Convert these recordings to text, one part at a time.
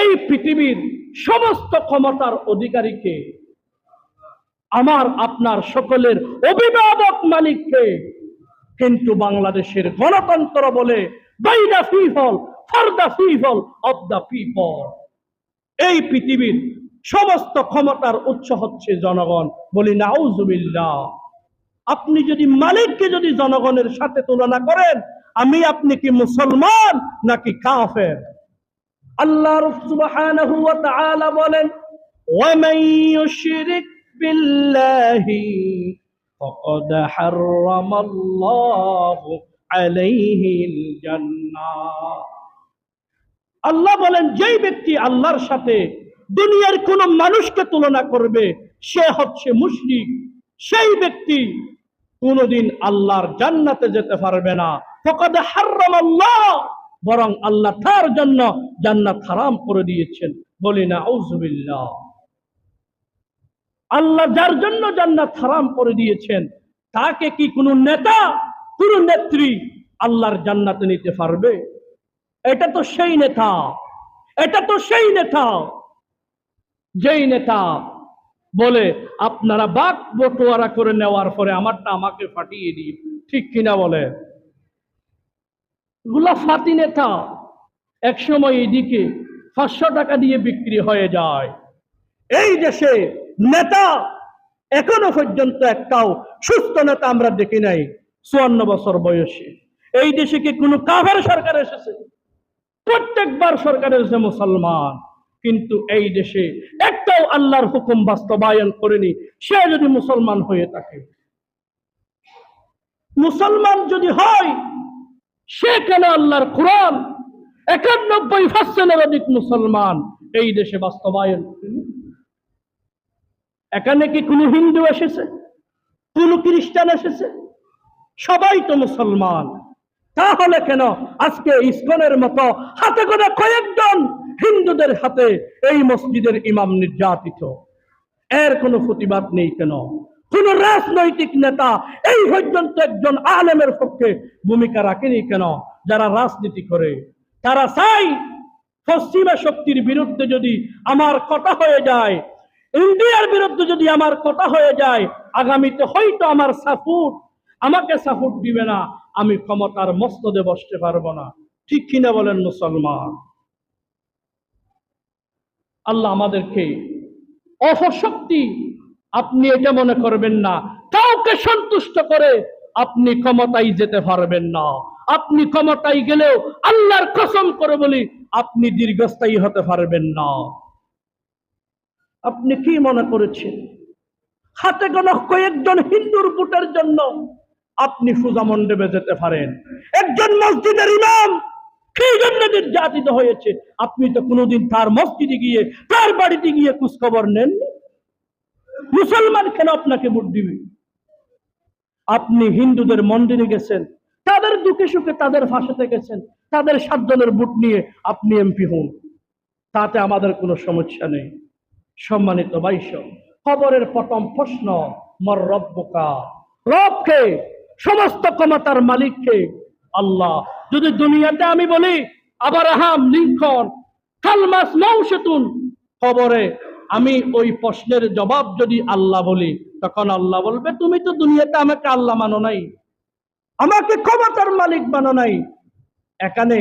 এই পৃথিবীর সমস্ত ক্ষমতার অধিকারীকে, আমার আপনার সকলের অভিভাবক মালিককে কিন্তু বাংলাদেশের গণতন্ত্র বলে by people for people of people এই পৃথিবীর সমস্ত ক্ষমতার উৎস হচ্ছে জনগণ। বলি, নাউজুবিল্লাহ। আপনি যদি মালিককে যদি জনগণের সাথে তুলনা করেন, আমি আপনি কি মুসলমান নাকি কাফের? আল্লাহ সুবহানাহু ওয়া তাআলা বলেন, ওয়ামান ইউশরিক বিল্লাহি ফাকাদ হারামাল্লাহু আলাইহিল আল্লাহ বলেন, যেই ব্যক্তি আল্লাহর সাথে দুনিয়ার কোন মানুষকে তুলনা করবে, সে হচ্ছে মুশরিক। সেই ব্যক্তি কোনদিন আল্লাহর জান্নাতে যেতে পারবে না। ফকাদ হারাম আল্লাহ বরং আল্লাহ তার জন্য জান্নাত হারাম করে দিয়েছেন। বলি না আউজুবিল্লাহ আল্লাহ যার জন্য জান্নাত হারাম করে দিয়েছেন, তাকে কি কোনো নেতা, কোন নেত্রী আল্লাহর জান্নাতে নিতে পারবে? এটা তো সেই নেতা, এটা তো সেই নেতা। যেই নেতা বলে, আপনারা বাক বটোয়ারা করে নেওয়ার পরে আমারটা আমাকে ফাটিয়ে দিই ঠিক কিনা বলে? গুলা ফাতি নেতা একসময় এইদিকে পাঁচশো টাকা দিয়ে বিক্রি হয়ে যায়। এই দেশে নেতা এখনও পর্যন্ত একটাও সুস্থ নেতা আমরা দেখি নাই, চুয়ান্ন বছর বয়সে। এই দেশে কি কোনো কাভের সরকার এসেছে? প্রত্যেকবার সরকার এসেছে মুসলমান, কিন্তু এই দেশে একটাও আল্লাহর হুকুম বাস্তবায়ন করেনি, সে যদি মুসলমান হয়ে থাকে। মুসলমান যদি হয় সে কেন আল্লাহর কোরআন? একানব্বই পার্সেন্টের অধিক মুসলমান এই দেশে বাস্তবায়ন এখানে কি কোনো হিন্দু এসেছে? কোন খ্রিস্টান এসেছে? সবাই তো মুসলমান। তাহলে কেন আজকে ইসকনের মতো হাতে করে কয়েকজন হিন্দুদের হাতে এই মসজিদের ইমাম নির্যাতিত? এর কোনো প্রতিবাদ নেই কেন? কোন রাজনৈতিক নেতা এই পর্যন্ত একজন আলেমের পক্ষে ভূমিকা রাখেনি কেন? যারা রাজনীতি করে, তারা চাই পশ্চিমা শক্তির বিরুদ্ধে যদি আমার কথা হয়ে যায়, ইন্ডিয়ার বিরুদ্ধে যদি আমার কথা হয়ে যায়, আগামীতে হয়তো আমার সাপোর্ট আমাকে সাপোর্ট দিবে না, আমি ক্ষমতার মস্তদে বসতে পারব না। ঠিক কিনা বলেন মুসলমান? আল্লাহ আমাদেরকে অপশক্তি আপনি এটা মনে করবেন না। কাউকে সন্তুষ্ট করে আপনি ক্ষমতায় যেতে পারবেন না। আপনি ক্ষমতায় গেলেও আল্লাহর কসম করে বলি, আপনি দীর্ঘস্থায়ী হতে পারবেন না। আপনি কি মনে করেছেন? হাতে গোনা কয়েকজন হিন্দুর ভোটের জন্য আপনি পূজা মণ্ডপে যেতে পারেন। একজন মসজিদের ইমাম সেই জন্য নির্যাতিত হয়েছে? আপনি তো কোনোদিন তার মসজিদে গিয়ে, তার বাড়িতে গিয়ে খোঁজখবর নেন মুসলমান কেন আপনাকে ভোট দিবে? আপনি হিন্দুদের মন্দিরে গেছেন, তাদের দুঃখে সুখে তাদের ফাঁসাতে গেছেন, তাদের সাতজনের ভোট নিয়ে আপনি এমপি হন। তাতে আমাদের কোনো সমস্যা নেই। সম্মানিত বাইশ খবরের প্রথম প্রশ্ন, মর রব্বকা? রবকে, সমস্ত ক্ষমতার মালিককে আল্লাহ। যদি দুনিয়াতে আমি বলি আবার আহাম লিঙ্কন কালমাস মৌসেতুন খবরে আমি ওই প্রশ্নের জবাব যদি আল্লাহ বলি, তখন আল্লাহ বলবে, তুমি তো দুনিয়াতে আমাকে আল্লাহ মানো নাই, আমাকে ক্ষমতার মালিক মানো নাই। এখানে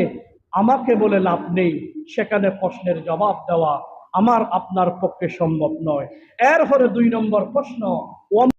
আমাকে বলে লাভ নেই, সেখানে প্রশ্নের জবাব দেওয়া আমার আপনার পক্ষে সম্ভব নয়। এরপরে দুই নম্বর প্রশ্ন